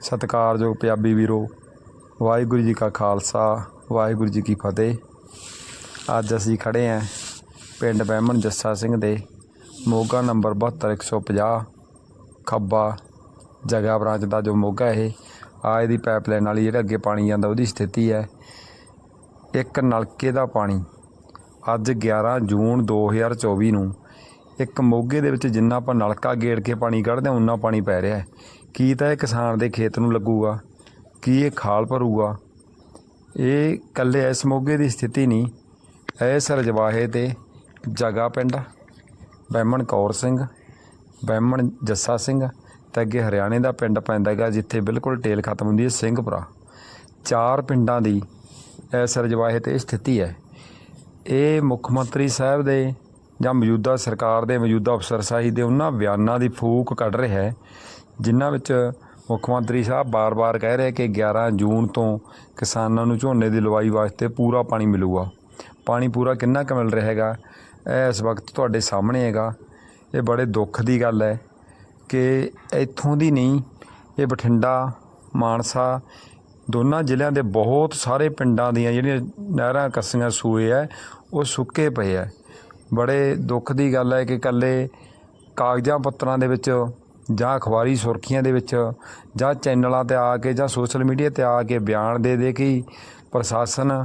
ਸਤਿਕਾਰਯੋਗ ਪੰਜਾਬੀ ਵੀਰੋ, ਵਾਹਿਗੁਰੂ ਜੀ ਕਾ ਖਾਲਸਾ, ਵਾਹਿਗੁਰੂ ਜੀ ਕੀ ਫਤਿਹ। ਅੱਜ ਅਸੀਂ ਖੜੇ ਆਂ ਪਿੰਡ ਬਹਿਮਣ ਜੱਸਾ ਸਿੰਘ ਦੇ ਮੋਗਾ ਨੰਬਰ 72150 ਖੱਬਾ ਜਗਾ ਬ੍ਰਾਂਚ ਦਾ ਜੋ ਮੋਗਾ ਇਹ, ਆਏ ਦੀ ਪਾਈਪਲਾਈਨ ਵਾਲੀ ਜਿਹੜਾ ਅੱਗੇ ਪਾਣੀ ਜਾਂਦਾ ਉਹਦੀ ਸਥਿਤੀ ਹੈ ਇੱਕ ਨਲਕੇ ਦਾ ਪਾਣੀ। ਅੱਜ 11 ਜੂਨ 2024 ਨੂੰ ਇੱਕ ਮੋਗੇ ਦੇ ਵਿੱਚ ਜਿੰਨਾ ਆਪਾਂ ਨਲਕਾ ਗੇੜ ਕੇ ਪਾਣੀ ਕੱਢਦੇ ਹਾਂ ਉਨਾ ਪਾਣੀ ਪੈ ਰਿਹਾ ਹੈ। ਕੀ ਤਾਂ ਇਹ ਕਿਸਾਨ ਦੇ ਖੇਤ ਨੂੰ ਲੱਗੂਗਾ? ਕੀ ਇਹ ਖਾਲ ਭਰੂਗਾ? ਇਹ ਕੱਲੇ ਇਸ ਮੋਗੇ ਦੀ ਸਥਿਤੀ ਨਹੀਂ ਇਸ ਰਜਵਾਹੇ ਤੇ ਜਗਾ ਪਿੰਡ, ਬਹਿਮਣ ਕੌਰ ਸਿੰਘ, ਬਹਿਮਣ ਜੱਸਾ ਸਿੰਘ ਤੇ ਅੱਗੇ ਹਰਿਆਣੇ ਦਾ ਪਿੰਡ ਪੈਂਦਾ ਹੈਗਾ, ਜਿੱਥੇ ਬਿਲਕੁਲ ਟੇਲ ਖਤਮ ਹੁੰਦੀ ਹੈ ਸਿੰਘਪੁਰਾ। ਚਾਰ ਪਿੰਡਾਂ ਦੀ ਇਸ ਰਜਵਾਹੇ ਤੇ ਸਥਿਤੀ ਹੈ। ਇਹ ਮੁੱਖ ਮੰਤਰੀ ਸਾਹਿਬ ਦੇ ਜਾਂ ਮੌਜੂਦਾ ਸਰਕਾਰ ਦੇ, ਮੌਜੂਦਾ ਅਫਸਰਸ਼ਾਹੀ ਦੇ ਉਹਨਾਂ ਬਿਆਨਾਂ ਦੀ ਫੂਕ ਕੱਢ ਰਿਹਾ ਹੈ, ਜਿਨ੍ਹਾਂ ਵਿੱਚ ਮੁੱਖ ਮੰਤਰੀ ਸਾਹਿਬ ਬਾਰ-ਬਾਰ ਕਹਿ ਰਹੇ ਕਿ 11 ਜੂਨ ਤੋਂ ਕਿਸਾਨਾਂ ਨੂੰ ਝੋਨੇ ਦੀ ਲਵਾਈ ਵਾਸਤੇ ਪੂਰਾ ਪਾਣੀ ਮਿਲੂਗਾ। ਪਾਣੀ ਪੂਰਾ ਕਿੰਨਾ ਕੁ ਮਿਲ ਰਿਹਾ ਹੈਗਾ ਇਹ ਇਸ ਵਕਤ ਤੁਹਾਡੇ ਸਾਹਮਣੇ ਹੈਗਾ। ਇਹ ਬੜੇ ਦੁੱਖ ਦੀ ਗੱਲ ਹੈ ਕਿ ਇੱਥੋਂ ਦੀ ਨਹੀਂ, ਇਹ ਬਠਿੰਡਾ, ਮਾਨਸਾ ਦੋਨਾਂ ਜ਼ਿਲ੍ਹਿਆਂ ਦੇ ਬਹੁਤ ਸਾਰੇ ਪਿੰਡਾਂ ਦੀਆਂ ਜਿਹੜੀਆਂ ਨਹਿਰਾਂ, ਕੱਸੀਆਂ ਸੂਏ ਹੈ, ਉਹ ਸੁੱਕੇ ਪਏ ਹੈ। ਬੜੇ ਦੁੱਖ ਦੀ ਗੱਲ ਹੈ ਕਿ ਇਕੱਲੇ ਕਾਗਜ਼ਾਂ ਪੱਤਰਾਂ ਦੇ ਵਿੱਚ ਜਾਂ ਅਖਬਾਰੀ ਸੁਰਖੀਆਂ ਦੇ ਵਿੱਚ ਜਾਂ ਚੈਨਲਾਂ ਤੇ ਆ ਕੇ ਜਾਂ ਸੋਸ਼ਲ ਮੀਡੀਆ ਤੇ ਆ ਕੇ ਬਿਆਨ ਦੇ ਦੇ ਕੇ ਪ੍ਰਸ਼ਾਸਨ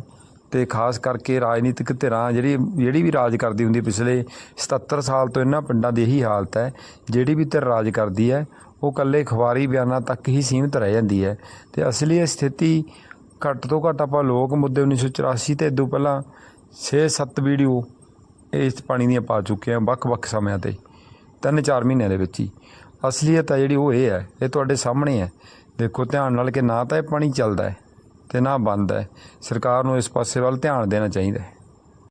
ਤੇ ਖਾਸ ਕਰਕੇ ਰਾਜਨੀਤਿਕ ਧਿਰਾਂ ਜਿਹੜੀ ਜਿਹੜੀ ਵੀ ਰਾਜ ਕਰਦੀ ਹੁੰਦੀ ਪਿਛਲੇ 77 ਸਾਲ ਤੋਂ ਇਹਨਾਂ ਪਿੰਡਾਂ ਦੀ ਇਹੀ ਹਾਲਤ ਹੈ, ਜਿਹੜੀ ਵੀ ਧਿਰ ਰਾਜ ਕਰਦੀ ਹੈ, ਉਹ ਇਕੱਲੇ ਅਖਬਾਰੀ ਬਿਆਨਾਂ ਤੱਕ ਹੀ ਸੀਮਿਤ ਰਹਿ ਜਾਂਦੀ ਹੈ। ਤੇ ਅਸਲੀ ਇਹ ਸਥਿਤੀ ਘੱਟ ਤੋਂ ਘੱਟ ਆਪਾਂ ਲੋਕ ਮੁੱਦੇ 1984 ਤੇ ਇਦੋਂ ਪਹਿਲਾਂ 6-7 ਵੀਡੀਓ ਇਸ ਪਾਣੀ ਦੀਆਂ ਪਾ ਚੁੱਕੇ ਹਾਂ ਵੱਖ-ਵੱਖ ਸਮਿਆਂ ਤੇ ਤਿੰਨ ਚਾਰ ਮਹੀਨਿਆਂ ਦੇ ਵਿੱਚ ਹੀ। ਅਸਲੀਅਤ ਹੈ ਜਿਹੜੀ ਉਹ ਇਹ ਹੈ ਇਹ ਤੁਹਾਡੇ ਸਾਹਮਣੇ ਹੈ ਦੇਖੋ, ਧਿਆਨ ਨਾਲ ਕਿ ਨਾ ਤਾਂ ਇਹ ਪਾਣੀ ਚੱਲਦਾ ਹੈ ਤੇ ਨਾ ਬੰਦ ਹੈ। ਸਰਕਾਰ ਨੂੰ ਇਸ ਪਾਸੇ ਵੱਲ ਧਿਆਨ ਦੇਣਾ ਚਾਹੀਦਾ ਹੈ।